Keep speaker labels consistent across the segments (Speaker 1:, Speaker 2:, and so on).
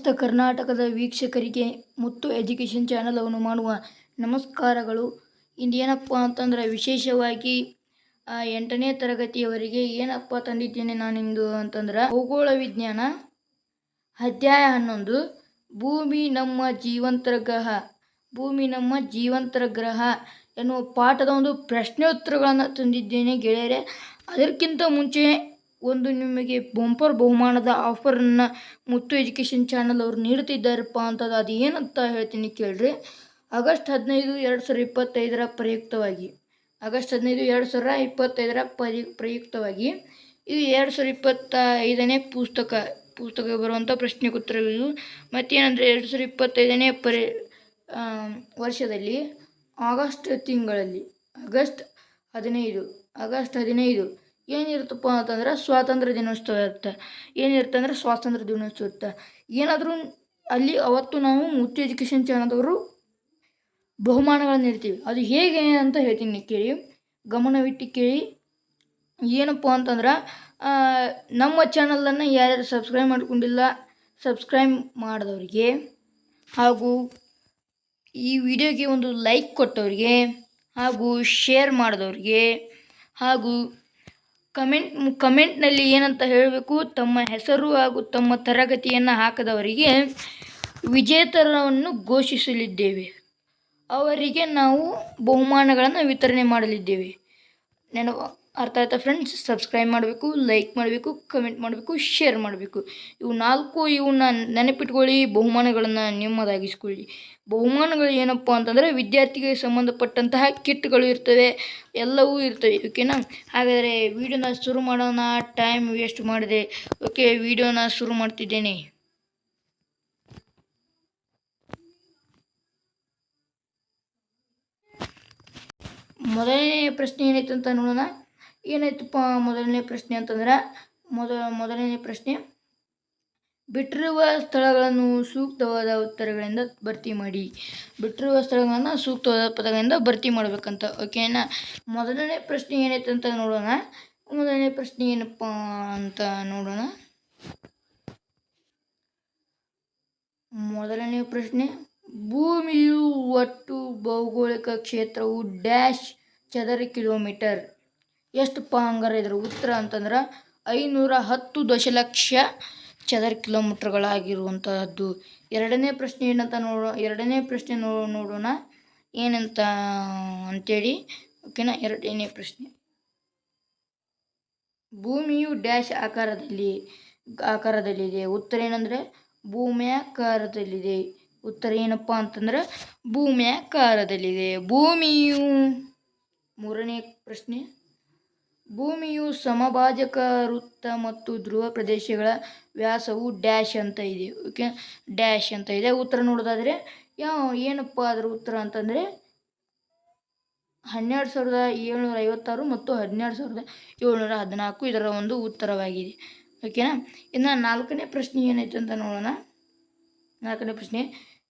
Speaker 1: ಸಮಸ್ತ ಕರ್ನಾಟಕದ ವೀಕ್ಷಕರಿಗೆ ಮುತ್ತು ಎಜುಕೇಷನ್ ಚಾನಲವನ್ನು ಮಾಡುವ ನಮಸ್ಕಾರಗಳು. ಇಂದೇನಪ್ಪ ಅಂತಂದ್ರೆ ವಿಶೇಷವಾಗಿ ಎಂಟನೇ ತರಗತಿಯವರಿಗೆ ಏನಪ್ಪ ತಂದಿದ್ದೇನೆ ನಾನಿಂದು ಅಂತಂದ್ರೆ, ಭೂಗೋಳ ವಿಜ್ಞಾನ, ಅಧ್ಯಾಯ ಹನ್ನೊಂದು, ಭೂಮಿ ನಮ್ಮ ಜೀವಂತರ ಗ್ರಹ, ಭೂಮಿ ನಮ್ಮ ಜೀವಂತರ ಗ್ರಹ ಎನ್ನುವ ಪಾಠದ ಒಂದು ಪ್ರಶ್ನೋತ್ತರಗಳನ್ನು ತಂದಿದ್ದೇನೆ ಗೆಳೆಯರೆ. ಅದಕ್ಕಿಂತ ಮುಂಚೆ ಒಂದು ನಿಮಗೆ ಬಂಪರ್ ಬಹುಮಾನದ ಆಫರನ್ನು ಮುತ್ತು ಎಜುಕೇಷನ್ ಚಾನಲ್ ಅವರು ನೀಡುತ್ತಿದ್ದಾರಪ್ಪ ಅಂತದ್ದು ಅದು ಏನಂತ ಹೇಳ್ತೀನಿ ಕೇಳ್ರಿ. ಆಗಸ್ಟ್ ಹದಿನೈದು, ಎರಡು ಸಾವಿರ ಇಪ್ಪತ್ತೈದರ ಪ್ರಯುಕ್ತವಾಗಿ. ಆಗಸ್ಟ್ ಹದಿನೈದು, ಎರಡು ಸಾವಿರ ಇಪ್ಪತ್ತೈದರ ಪರಿ, ಪ್ರಯುಕ್ತವಾಗಿ. ಇದು ಎರಡು ಸಾವಿರ ಇಪ್ಪತ್ತ ಐದನೇ ಪುಸ್ತಕ ಪುಸ್ತಕ ಬರುವಂಥ ಪ್ರಶ್ನೆ ಉತ್ತರಗಳು ಮತ್ತೇನಂದರೆ ಎರಡು ಸಾವಿರ ಇಪ್ಪತ್ತೈದನೇ ಪರಿ ವರ್ಷದಲ್ಲಿ, ಆಗಸ್ಟ್ ತಿಂಗಳಲ್ಲಿ, ಆಗಸ್ಟ್ ಹದಿನೈದು ಆಗಸ್ಟ್ ಹದಿನೈದು ಏನಿರುತ್ತಪ್ಪ ಅಂತಂದ್ರೆ ಸ್ವಾತಂತ್ರ್ಯ ದಿನೋತ್ಸವ ಇರುತ್ತೆ. ಏನಿರುತ್ತೆ ಅಂದರೆ ಸ್ವಾತಂತ್ರ್ಯ ದಿನೋತ್ಸವ ಇರುತ್ತೆ. ಏನಾದರೂ ಅಲ್ಲಿ ಅವತ್ತು ನಾವು ಮುತ್ತು ಎಜುಕೇಷನ್ ಚಾನಲ್ದವರು ಬಹುಮಾನಗಳನ್ನು ನೀಡ್ತೀವಿ. ಅದು ಹೇಗೆ ಅಂತ ಹೇಳ್ತೀನಿ ಕೇಳಿ. ಗಮನವಿಟ್ಟು ಕೇಳಿ. ಏನಪ್ಪ ಅಂತಂದ್ರೆ ನಮ್ಮ ಚಾನಲನ್ನು ಯಾರ್ಯಾರು ಸಬ್ಸ್ಕ್ರೈಬ್ ಮಾಡ್ಕೊಂಡಿಲ್ಲ, ಸಬ್ಸ್ಕ್ರೈಬ್ ಮಾಡಿದವ್ರಿಗೆ ಹಾಗೂ ಈ ವಿಡಿಯೋಗೆ ಒಂದು ಲೈಕ್ ಕೊಟ್ಟವ್ರಿಗೆ ಹಾಗೂ ಶೇರ್ ಮಾಡಿದವ್ರಿಗೆ ಹಾಗೂ ಕಮೆಂಟ್, ಕಮೆಂಟ್ನಲ್ಲಿ ಏನಂತ ಹೇಳಬೇಕು? ತಮ್ಮ ಹೆಸರು ಹಾಗೂ ತಮ್ಮ ತರಗತಿಯನ್ನು ಹಾಕದವರಿಗೆ ವಿಜೇತರವನ್ನು ಘೋಷಿಸಲಿದ್ದೇವೆ. ಅವರಿಗೆ ನಾವು ಬಹುಮಾನಗಳನ್ನು ವಿತರಣೆ ಮಾಡಲಿದ್ದೇವೆ. ನೆನಪು ಅರ್ಥ ಆಯ್ತಾ ಫ್ರೆಂಡ್ಸ್ ಸಬ್ಸ್ಕ್ರೈಬ್ ಮಾಡಬೇಕು ಲೈಕ್ ಮಾಡಬೇಕು ಕಮೆಂಟ್ ಮಾಡಬೇಕು ಶೇರ್ ಮಾಡಬೇಕು. ಇವು ನಾಲ್ಕು ಇವನ್ನ ನೆನಪಿಟ್ಕೊಳ್ಳಿ, ಬಹುಮಾನಗಳನ್ನು ನಿಮ್ಮದಾಗಿಸ್ಕೊಳ್ಳಿ. ಬಹುಮಾನಗಳು ಏನಪ್ಪ ಅಂತಂದರೆ ವಿದ್ಯಾರ್ಥಿಗೆ ಸಂಬಂಧಪಟ್ಟಂತಹ ಕಿಟ್ಗಳು ಇರ್ತವೆ, ಎಲ್ಲವೂ ಇರ್ತವೆ ಓಕೆನಾ ಹಾಗಾದರೆ ವಿಡಿಯೋನ ಶುರು ಮಾಡೋಣ ಟೈಮ್ ವೇಸ್ಟ್ ಮಾಡಿದೆ. ಓಕೆ ವಿಡಿಯೋನ ಶುರು ಮಾಡ್ತಿದ್ದೇನೆ. ಮೊದಲನೇ ಪ್ರಶ್ನೆ ಏನಾಯ್ತು ಅಂತ ನೋಡೋಣ. ಏನಾಯ್ತಪ್ಪ ಮೊದಲನೇ ಪ್ರಶ್ನೆ ಅಂತಂದ್ರೆ, ಮೊದ, ಮೊದಲನೇ ಪ್ರಶ್ನೆ, ಬಿಟ್ಟಿರುವ ಸ್ಥಳಗಳನ್ನು ಸೂಕ್ತವಾದ ಉತ್ತರಗಳಿಂದ ಭರ್ತಿ ಮಾಡಿ. ಬಿಟ್ಟಿರುವ ಸ್ಥಳಗಳನ್ನು ಸೂಕ್ತವಾದ ಪದಗಳಿಂದ ಭರ್ತಿ ಮಾಡಬೇಕಂತ ಓಕೆನಾ ಮೊದಲನೇ ಪ್ರಶ್ನೆ ಏನೈತೆ ಅಂತ ನೋಡೋಣ. ಮೊದಲನೇ ಪ್ರಶ್ನೆ ಏನಪ್ಪ ಅಂತ ನೋಡೋಣ. ಮೊದಲನೇ ಪ್ರಶ್ನೆ, ಭೂಮಿಯು ಒಟ್ಟು ಭೌಗೋಳಿಕ ಕ್ಷೇತ್ರವು ಡ್ಯಾಶ್ ಚದರ ಕಿಲೋಮೀಟರ್. ಎಷ್ಟಪ್ಪ ಪಂಗರ ಇದರ ಉತ್ತರ ಅಂತಂದ್ರೆ ಐನೂರ ಹತ್ತು ದಶಲಕ್ಷ ಚದರ ಕಿಲೋಮೀಟ್ರ್ಗಳಾಗಿರುವಂತಹದ್ದು. ಎರಡನೇ ಪ್ರಶ್ನೆ ಏನಂತ ನೋಡೋ, ಎರಡನೇ ಪ್ರಶ್ನೆ ನೋಡೋಣ. ಏನಂತ ಅಂತೇಳಿ, ಓಕೆನಾ? ಎರಡನೇ ಪ್ರಶ್ನೆ. ಭೂಮಿಯು ಡ್ಯಾಶ್ ಆಕಾರದಲ್ಲಿ, ಆಕಾರದಲ್ಲಿದೆ. ಉತ್ತರ ಏನಂದರೆ ಭೂಮ್ಯಾಕಾರದಲ್ಲಿದೆ. ಉತ್ತರ ಏನಪ್ಪ ಅಂತಂದ್ರೆ ಭೂಮ್ಯಾಕಾರದಲ್ಲಿದೆ. ಭೂಮಿಯು, ಮೂರನೇ ಪ್ರಶ್ನೆ. ಭೂಮಿಯು ಸಮಭಾಜಕ ವೃತ್ತ ಮತ್ತು ಧ್ರುವ ಪ್ರದೇಶಗಳ ವ್ಯಾಸವು ಡ್ಯಾಶ್ ಅಂತ ಇದೆ. ಓಕೆ, ಡ್ಯಾಶ್ ಅಂತ ಇದೆ. ಉತ್ತರ ನೋಡೋದಾದರೆ ಯಾವ ಏನಪ್ಪ ಅದರ ಉತ್ತರ ಅಂತಂದರೆ, ಹನ್ನೆರಡು ಸಾವಿರದ ಏಳ್ನೂರ ಐವತ್ತಾರು ಮತ್ತು ಹನ್ನೆರಡು ಸಾವಿರದ ಏಳ್ನೂರ ಹದಿನಾಲ್ಕು ಇದರ ಒಂದು ಉತ್ತರವಾಗಿದೆ. ಓಕೆನಾ? ಇನ್ನು ನಾಲ್ಕನೇ ಪ್ರಶ್ನೆ ಏನೈತೆ ಅಂತ ನೋಡೋಣ. ನಾಲ್ಕನೇ ಪ್ರಶ್ನೆ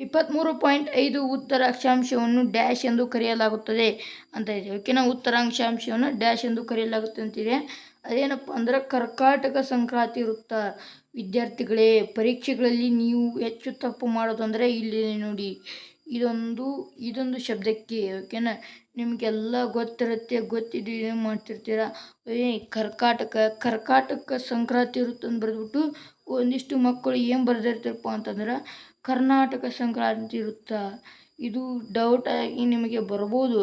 Speaker 1: ಇಪ್ಪತ್ತ್ಮೂರು ಪಾಯಿಂಟ್ ಐದು ಉತ್ತರ ಅಕ್ಷಾಂಶವನ್ನು ಡ್ಯಾಶ್ ಎಂದು ಕರೆಯಲಾಗುತ್ತದೆ ಅಂತ ಇದೆ. ಓಕೆನಾ ಉತ್ತರಾಂಶಾಂಶವನ್ನು ಡ್ಯಾಶ್ ಎಂದು ಕರೆಯಲಾಗುತ್ತೆ ಅಂತಿದೆ. ಅದೇನಪ್ಪ ಅಂದ್ರೆ ಕರ್ಕಾಟಕ ಸಂಕ್ರಾಂತಿ ವೃತ್ತ. ವಿದ್ಯಾರ್ಥಿಗಳೇ, ಪರೀಕ್ಷೆಗಳಲ್ಲಿ ನೀವು ಹೆಚ್ಚು ತಪ್ಪು ಮಾಡೋದು ಅಂದರೆ ಇಲ್ಲಿ ನೋಡಿ, ಇದೊಂದು ಇದೊಂದು ಶಬ್ದಕ್ಕೆ ಓಕೆನಾ ನಿಮಗೆಲ್ಲ ಗೊತ್ತಿರುತ್ತೆ, ಗೊತ್ತಿದ್ದು ಏನು ಮಾಡ್ತಿರ್ತೀರ? ಏ, ಕರ್ಕಾಟಕ ಕರ್ಕಾಟಕ ಸಂಕ್ರಾಂತಿ ವೃತ್ತ ಅಂತ ಬರೆದ್ಬಿಟ್ಟು ಒಂದಿಷ್ಟು ಮಕ್ಕಳು ಏನು ಬರೆದಿರ್ತಾರಪ್ಪ ಅಂತಂದ್ರೆ ಕರ್ನಾಟಕ ಸಂಕ್ರಾಂತಿ ವೃತ್ತ. ಇದು ಆಗಿ ನಿಮಗೆ ಬರ್ಬೋದು.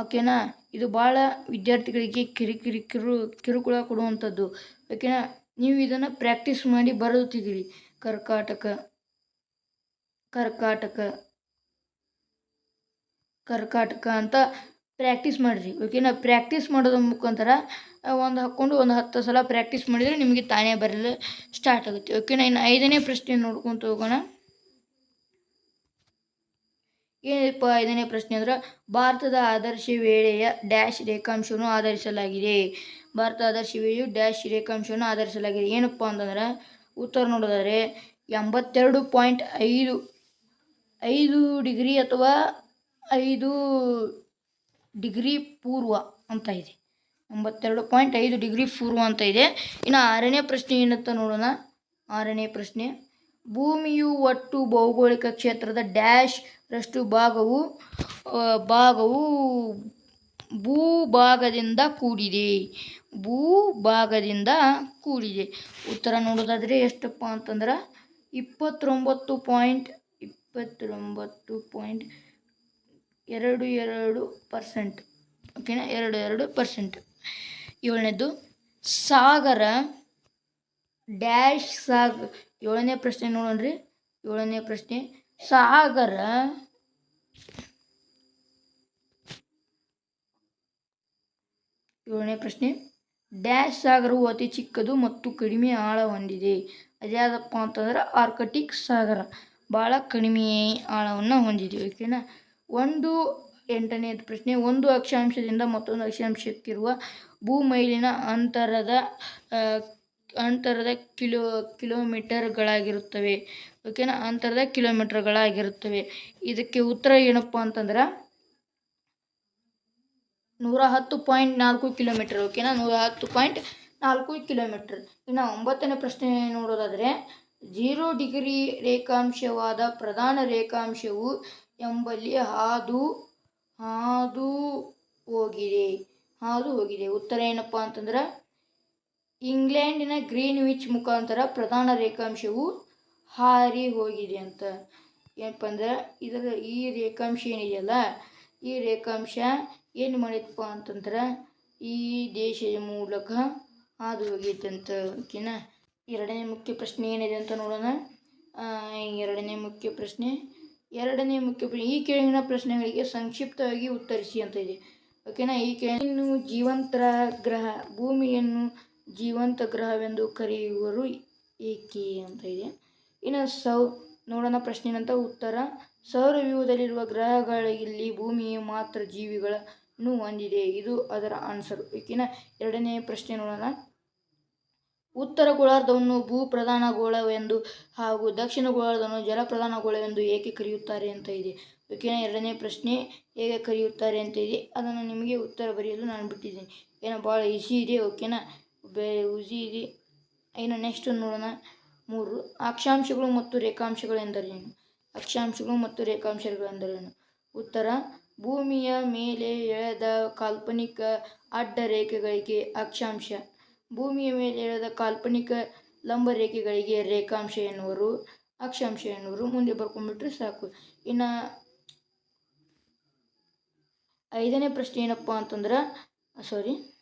Speaker 1: ಓಕೆನಾ ಇದು ಭಾಳ ವಿದ್ಯಾರ್ಥಿಗಳಿಗೆ ಕಿರಿಕಿರಿ ಕಿರು ಕಿರುಕುಳ ಕೊಡುವಂಥದ್ದು. ಓಕೆನಾ ನೀವು ಇದನ್ನು ಪ್ರಾಕ್ಟೀಸ್ ಮಾಡಿ ಬರೆದು ತೆಗೀರಿ ಕರ್ಕಾಟಕ ಕರ್ಕಾಟಕ ಕರ್ಕಾಟಕ ಅಂತ ಪ್ರಾಕ್ಟೀಸ್ ಮಾಡಿರಿ. ಓಕೆನಾ ಪ್ರಾಕ್ಟೀಸ್ ಮಾಡೋದ್ರ ಮುಖಾಂತರ ಒಂದು ಹಾಕ್ಕೊಂಡು ಒಂದು ಹತ್ತು ಸಲ ಪ್ರಾಕ್ಟೀಸ್ ಮಾಡಿದರೆ ನಿಮಗೆ ತಾನೇ ಬರಲು ಸ್ಟಾರ್ಟ್ ಆಗುತ್ತೆ. ಓಕೆನಾ, ಇನ್ನು ಐದನೇ ಪ್ರಶ್ನೆ ನೋಡ್ಕೊತ ಹೋಗೋಣ. ಏನಪ್ಪ ಐದನೇ ಪ್ರಶ್ನೆ ಅಂದ್ರೆ ಭಾರತದ ಆದರ್ಶ ವೇಳೆಯ ಡ್ಯಾಶ್ ರೇಖಾಂಶವನ್ನು ಆಧರಿಸಲಾಗಿದೆ. ಭಾರತ ಆದರ್ಶ ವೇಳೆಯು ಡ್ಯಾಶ್ ರೇಖಾಂಶವನ್ನು ಆಧರಿಸಲಾಗಿದೆ. ಏನಪ್ಪ ಅಂತಂದ್ರೆ ಉತ್ತರ ನೋಡೋದಾದರೆ ಎಂಬತ್ತೆರಡು ಪಾಯಿಂಟ್ ಐದು ಐದು ಡಿಗ್ರಿ ಅಥವಾ ಐದು ಡಿಗ್ರಿ ಪೂರ್ವ ಅಂತ ಇದೆ. ಎಂಬತ್ತೆರಡು ಪಾಯಿಂಟ್ ಐದು ಡಿಗ್ರಿ ಪೂರ್ವ ಅಂತ ಇದೆ. ಇನ್ನು ಆರನೇ ಪ್ರಶ್ನೆ ಏನಂತ ನೋಡೋಣ. ಆರನೇ ಪ್ರಶ್ನೆ ಭೂಮಿಯು ಒಟ್ಟು ಭೌಗೋಳಿಕ ಕ್ಷೇತ್ರದ ಡ್ಯಾಶ್ ರಷ್ಟು ಭಾಗವು ಭಾಗವು ಭೂಭಾಗದಿಂದ ಕೂಡಿದೆ. ಭೂಭಾಗದಿಂದ ಕೂಡಿದೆ. ಉತ್ತರ ನೋಡೋದಾದರೆ ಎಷ್ಟಪ್ಪ ಅಂತಂದ್ರೆ ಇಪ್ಪತ್ತೊಂಬತ್ತು ಪಾಯಿಂಟ್ ಇಪ್ಪತ್ತೊಂಬತ್ತು ಪಾಯಿಂಟ್ ಎರಡು ಎರಡು ಪರ್ಸೆಂಟ್. ಓಕೆನಾ? ಎರಡು ಎರಡು ಪರ್ಸೆಂಟ್. ಏಳನೇದು, ಸಾಗರ ಡ್ಯಾಶ್ ಸಾಗ ಏಳನೇ ಪ್ರಶ್ನೆ ನೋಡೋಣ ರೀ ಏಳನೇ ಪ್ರಶ್ನೆ ಸಾಗರ ಏಳನೇ ಪ್ರಶ್ನೆ. ಡ್ಯಾಶ್ ಸಾಗರವು ಅತಿ ಚಿಕ್ಕದು ಮತ್ತು ಕಡಿಮೆ ಆಳ ಹೊಂದಿದೆ. ಅದ್ಯಾವುದಪ್ಪ ಅಂತಂದ್ರೆ ಆರ್ಕಟಿಕ್ ಸಾಗರ. ಭಾಳ ಕಡಿಮೆ ಆಳವನ್ನು ಹೊಂದಿದೆ, ಓಕೆನಾ? ಒಂದು ಎಂಟನೇ ಪ್ರಶ್ನೆ. ಒಂದು ಅಕ್ಷಾಂಶದಿಂದ ಮತ್ತೊಂದು ಅಕ್ಷಾಂಶಕ್ಕಿರುವ ಭೂಮೈಲಿನ ಅಂತರದ ಅಂತರದ ಕಿಲೋ, ಕಿಲೋಮೀಟರ್ಗಳಾಗಿರುತ್ತವೆ. ಓಕೆನಾ? ಅಂತರದ ಕಿಲೋಮೀಟರ್ಗಳಾಗಿರುತ್ತವೆ. ಇದಕ್ಕೆ ಉತ್ತರ ಏನಪ್ಪ ಅಂತಂದ್ರೆ ನೂರ ಹತ್ತು ಪಾಯಿಂಟ್ ನಾಲ್ಕು ಕಿಲೋಮೀಟರ್, ಓಕೆನಾ? ನೂರ ಹತ್ತು ಪಾಯಿಂಟ್ ನಾಲ್ಕು ಕಿಲೋಮೀಟರ್. ಇನ್ನು ಒಂಬತ್ತನೇ ಪ್ರಶ್ನೆ ನೋಡೋದಾದರೆ, ಜೀರೋ ಡಿಗ್ರಿ ರೇಖಾಂಶವಾದ ಪ್ರಧಾನ ರೇಖಾಂಶವು ಎಂಬಲ್ಲಿ ಹಾದು ಹಾದು ಹೋಗಿದೆ. ಹಾದು ಹೋಗಿದೆ. ಉತ್ತರ ಏನಪ್ಪ ಅಂತಂದ್ರೆ ಇಂಗ್ಲೆಂಡಿನ ಗ್ರೀನ್ ವಿಚ್ ಮುಖಾಂತರ ಪ್ರಧಾನ ರೇಖಾಂಶವು ಹಾರಿ ಹೋಗಿದೆ ಅಂತ. ಏನಪ್ಪ ಅಂದ್ರೆ ಇದರ ಈ ರೇಖಾಂಶ ಏನಿದೆಯಲ್ಲ, ಈ ರೇಖಾಂಶ ಏನು ಮಾಡಿದಪ್ಪ ಅಂತಂದ್ರೆ, ಈ ದೇಶದ ಮೂಲಕ ಹಾದು ಹೋಗೈತೆ ಅಂತ, ಓಕೆನಾ? ಎರಡನೇ ಮುಖ್ಯ ಪ್ರಶ್ನೆ ಏನಿದೆ ಅಂತ ನೋಡೋಣ. ಎರಡನೇ ಮುಖ್ಯ ಪ್ರಶ್ನೆ, ಎರಡನೇ ಮುಖ್ಯ ಪ್ರಶ್ನೆ, ಈ ಕೆಳಗಿನ ಪ್ರಶ್ನೆಗಳಿಗೆ ಸಂಕ್ಷಿಪ್ತವಾಗಿ ಉತ್ತರಿಸಿ ಅಂತ ಇದೆ. ಓಕೆನಾ? ಈ ಕೆಳಗಿನ ಜೀವಂತ ಗ್ರಹ ಭೂಮಿಯನ್ನು ಜೀವಂತ ಗ್ರಹವೆಂದು ಕರೆಯುವರು ಏಕೆ ಅಂತ ಇದೆ. ಇನ್ನು ಸೌ, ನೋಡೋಣ ಪ್ರಶ್ನೆನಂತ ಉತ್ತರ. ಸೌರವ್ಯೂಹದಲ್ಲಿರುವ ಗ್ರಹಗಳಲ್ಲಿ ಭೂಮಿಯು ಮಾತ್ರ ಜೀವಿಗಳನ್ನು ಹೊಂದಿದೆ. ಇದು ಅದರ ಆನ್ಸರ್ ಓಕೆನಾ ಎರಡನೇ ಪ್ರಶ್ನೆ ನೋಡೋಣ. ಉತ್ತರ ಗೋಳಾರ್ಧವನ್ನು ಭೂ ಪ್ರಧಾನ ಗೋಳವೆಂದು ಹಾಗೂ ದಕ್ಷಿಣ ಗೋಳಾರ್ಧವನ್ನು ಜಲ ಪ್ರಧಾನ ಗೋಳವೆಂದು ಏಕೆ ಕರೆಯುತ್ತಾರೆ ಅಂತ ಇದೆ. ಓಕೆನಾ ಎರಡನೇ ಪ್ರಶ್ನೆ ಹೇಗೆ ಕರೆಯುತ್ತಾರೆ ಅಂತ ಇದೆ. ಅದನ್ನು ನಿಮಗೆ ಉತ್ತರ ಬರೆಯಲು ನಾನು ಬಿಟ್ಟಿದ್ದೀನಿ. ಏನೋ ಭಾಳ ಈಸಿ ಇದೆ. ಓಕೆನಾ? ಬೇ ಉಜಿರಿ ಇನ್ನು ನೆಕ್ಸ್ಟ್ ನೋಡೋಣ. ಮೂರು, ಅಕ್ಷಾಂಶಗಳು ಮತ್ತು ರೇಖಾಂಶಗಳು ಎಂದರೇನು? ಅಕ್ಷಾಂಶಗಳು ಮತ್ತು ರೇಖಾಂಶಗಳು ಎಂದರೇನು? ಉತ್ತರ, ಭೂಮಿಯ ಮೇಲೆ ಎಳೆದ ಕಾಲ್ಪನಿಕ ಅಡ್ಡ ರೇಖೆಗಳಿಗೆ ಅಕ್ಷಾಂಶ. ಭೂಮಿಯ ಮೇಲೆ ಎಳೆದ ಕಾಲ್ಪನಿಕ ಲಂಬ ರೇಖೆಗಳಿಗೆ ರೇಖಾಂಶ ಎನ್ನುವರು, ಅಕ್ಷಾಂಶ ಎನ್ನುವರು. ಮುಂದೆ ಬರ್ಕೊಂಡ್ಬಿಟ್ರೆ ಸಾಕು. ಇನ್ನು ಐದನೇ ಪ್ರಶ್ನೆ ಏನಪ್ಪ ಅಂತಂದ್ರೆ ಸಾರಿ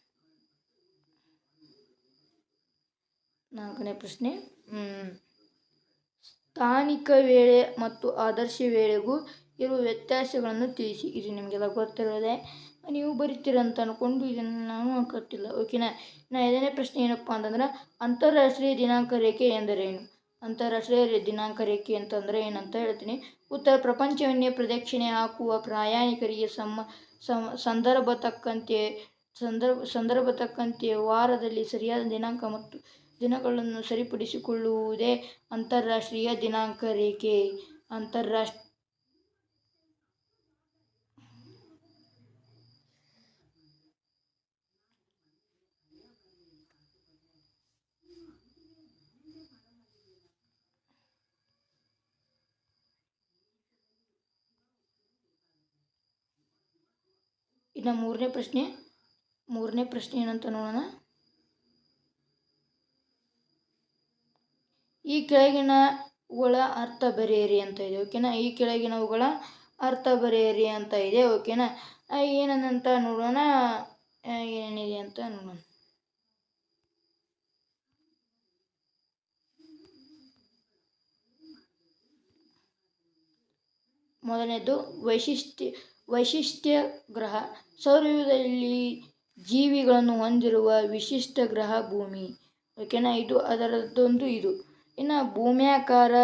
Speaker 1: ನಾಲ್ಕನೇ ಪ್ರಶ್ನೆ. ಸ್ಥಾನಿಕ ವೇಳೆ ಮತ್ತು ಆದರ್ಶ ವೇಳೆಗೂ ಇರುವ ವ್ಯತ್ಯಾಸಗಳನ್ನು ತಿಳಿಸಿ. ಇದು ನಿಮಗೆಲ್ಲ ಗೊತ್ತಿರೋದೆ. ನೀವು ಬರೀತೀರ ಅಂತ ಅಂದ್ಕೊಂಡು ಇದನ್ನು ನಾನು ಕಟ್ಟಿಲ್ಲ. ಓಕೆನಾ ಇನ್ನು ಐದನೇ ಪ್ರಶ್ನೆ ಏನಪ್ಪ ಅಂತಂದ್ರೆ, ಅಂತಾರಾಷ್ಟ್ರೀಯ ದಿನಾಂಕ ರೇಖೆ ಎಂದರೇನು? ಅಂತಾರಾಷ್ಟ್ರೀಯ ದಿನಾಂಕ ರೇಖೆ ಅಂತಂದರೆ ಏನಂತ ಹೇಳ್ತೀನಿ. ಉತ್ತರ ಪ್ರಪಂಚವನ್ನೇ ಪ್ರದಕ್ಷಿಣೆ ಹಾಕುವ ಪ್ರಯಾಣಿಕರಿಗೆ ಸಮ, ಸಂದರ್ಭ ತಕ್ಕಂತೆ, ಸಂದರ್ಭ ಸಂದರ್ಭ ತಕ್ಕಂತೆ ವಾರದಲ್ಲಿ ಸರಿಯಾದ ದಿನಾಂಕ ಮತ್ತು ದಿನಗಳನ್ನು ಸರಿಪಡಿಸಿಕೊಳ್ಳುವುದೇ ಅಂತಾರಾಷ್ಟ್ರೀಯ ದಿನಾಂಕ ರೇಖೆ. ಅಂತಾರಾಷ್ಟ್ರ ಇನ್ನು ಮೂರನೇ ಪ್ರಶ್ನೆ ಮೂರನೇ ಪ್ರಶ್ನೆ ಏನಂತ ನೋಡೋಣ. ಈ ಕೆಳಗಿನವುಗಳ ಅರ್ಥ ಬರೆಯಿರಿ ಅಂತ ಇದೆ, ಓಕೆನಾ? ಈ ಕೆಳಗಿನವುಗಳ ಅರ್ಥ ಬರೆಯಿರಿ ಅಂತ ಇದೆ, ಓಕೆನಾ? ಏನಂತ ನೋಡೋಣ? ಏನಿದೆ ಅಂತ ನೋಡೋಣ. ಮೊದಲನೇದು, ವೈಶಿಷ್ಟ್ಯ ವೈಶಿಷ್ಟ್ಯ ಗ್ರಹ. ಸೌರವ್ಯೂಹದಲ್ಲಿ ಜೀವಿಗಳನ್ನು ಹೊಂದಿರುವ ವಿಶಿಷ್ಟ ಗ್ರಹ ಭೂಮಿ. ಓಕೆನಾ? ಇದು ಅದರದ್ದೊಂದು ಇದು. ಇನ್ನು ಭೂಮ್ಯಾಕಾರ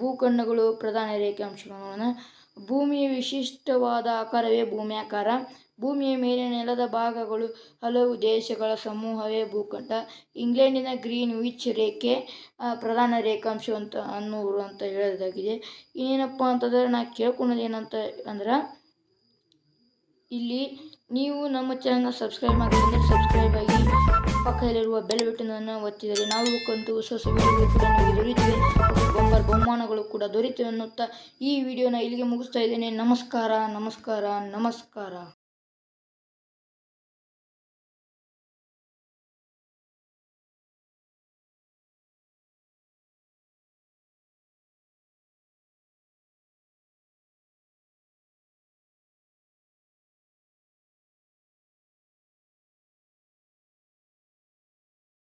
Speaker 1: ಭೂಖಂಡಗಳು ಪ್ರಧಾನ ರೇಖಾಂಶಗಳನ್ನು. ಭೂಮಿಯ ವಿಶಿಷ್ಟವಾದ ಆಕಾರವೇ ಭೂಮ್ಯಾಕಾರ. ಭೂಮಿಯ ಮೇಲೆ ನೆಲದ ಭಾಗಗಳು ಹಲವು ದೇಶಗಳ ಸಮೂಹವೇ ಭೂಖಂಡ. ಇಂಗ್ಲೆಂಡಿನ ಗ್ರೀನ್ ವಿಚ್ ರೇಖೆ ಪ್ರಧಾನ ರೇಖಾಂಶ ಅಂತ ಅನ್ನೂರು ಅಂತ ಹೇಳೋದಾಗಿದೆ. ಇನ್ನೇನಪ್ಪ ಅಂತಂದ್ರೆ ನಾ ಕೇಳ್ಕೊಳೋದು ಏನಂತ ಅಂದ್ರೆ, ಇಲ್ಲಿ ನೀವು ನಮ್ಮ ಚಾನಲ್ನ ಸಬ್ಸ್ಕ್ರೈಬ್ ಮಾಡಿದ್ರೆ ಸಬ್ಸ್ಕ್ರೈಬ್ ಆಗಿ ಪಕ್ಕದಲ್ಲಿರುವ ಬೆಲ್ ಬೆಟ್ಟನನ್ನು ಒತ್ತಿದರೆ ನಾವು ಕಂತು ಹೊಸ ಹೊಸ ವಿಡಿಯೋಗಳು ಕೂಡ ನಿಮಗೆ ಬಹುಮಾನಗಳು ಕೂಡ ದೊರೆಯುತ್ತವೆ ಅನ್ನುತ್ತಾ ಈ ವಿಡಿಯೋನ ಇಲ್ಲಿಗೆ ಮುಗಿಸ್ತಾ ಇದ್ದೇನೆ. ನಮಸ್ಕಾರ ನಮಸ್ಕಾರ ನಮಸ್ಕಾರ.